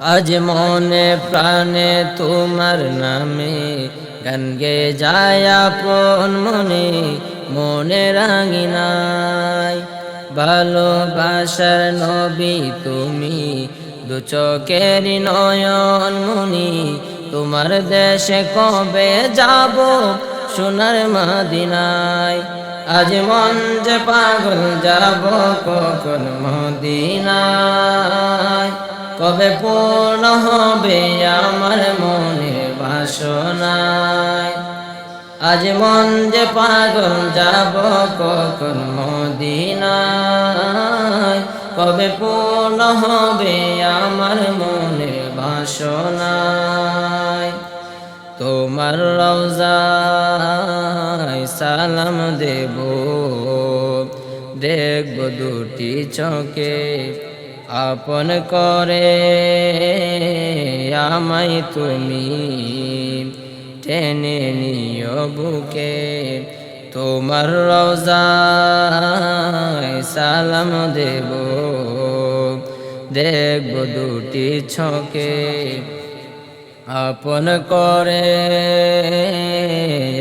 আজ মনে প্রাণে তোমার নামে গান গে যায় আপন মনে মনে রাঙিনাই ভালোবাসার নবী তুমি, দু চোখের নয়ন মুনি তোমার দেশে কবে যাব সোনার মাদিনায়? আজ মন যে পাগল যাব কখন মদিনায়? কবে পূর্ণ হবে আমার মনের বাসনায়? আজ মন যে পাগল যাব কখন মদিনায়? কবে পূর্ণ হবে আমার মনের বাসনায়? তোমার রওজায় সালাম দেব, দেখব দুটি চোখে। আপন করে আমায় তুমি টেনে নিও বুকে। তোমার রওজায় সালাম দেব, দেখব দুটি ছকে। আপন করে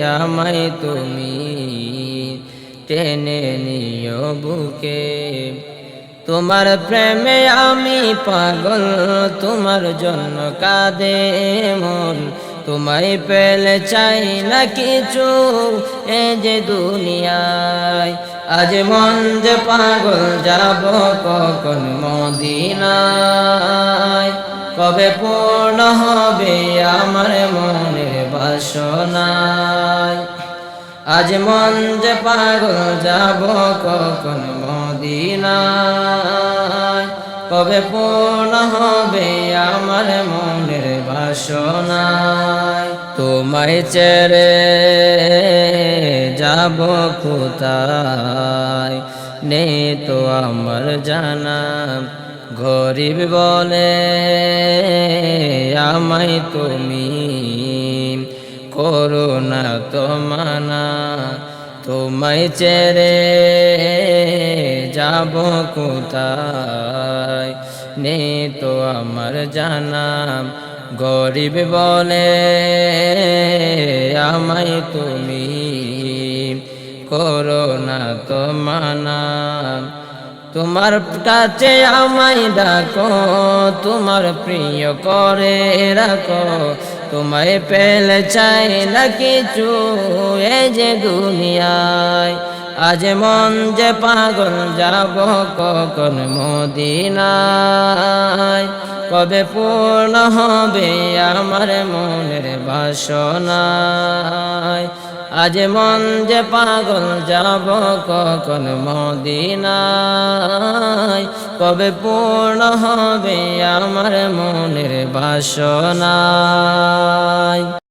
আমায় তুমি টেনে নিও বুকে। তোমার প্রেমে আমি পাগল, তোমার জন্য কাঁদে মন। তোমায় পেলে চাই না কিছু এ যে দুনিয়ায়। আজ মন যে পাগল, যাব কখন মদিনায়। কবে পূর্ণ হবে আমার মনের বাসনায়। আজ মন যে পাগল যাব কখন মদিনায়? কবে পূর্ণ হবে আমার মনের বাসনায়? তোমায় চেরে যাব কোথায়? নেই তো আমার জানা। গরিব বলে, আমায় তুমি করোনা তো মানা। তোমায় চেরে যাব কোথায়? নে তো আমার জানা গরিব বলে আমায় তুমি করোনা তো মানা। তোমার কাছে আমায় ডাকো, তোমার প্রিয় করে রাখো। তোমায় পেল চাই না কিছু, এ যে দুনিয়ায়। আজ মন যে পাগল যাব কখন মদিনায়। কবে পূর্ণ হবে আমার মনের বাসনায়। আজ মন যে পাগল যাব কখন মদিনায়? কবে পূর্ণ হবে আমার মনের বাসনায়?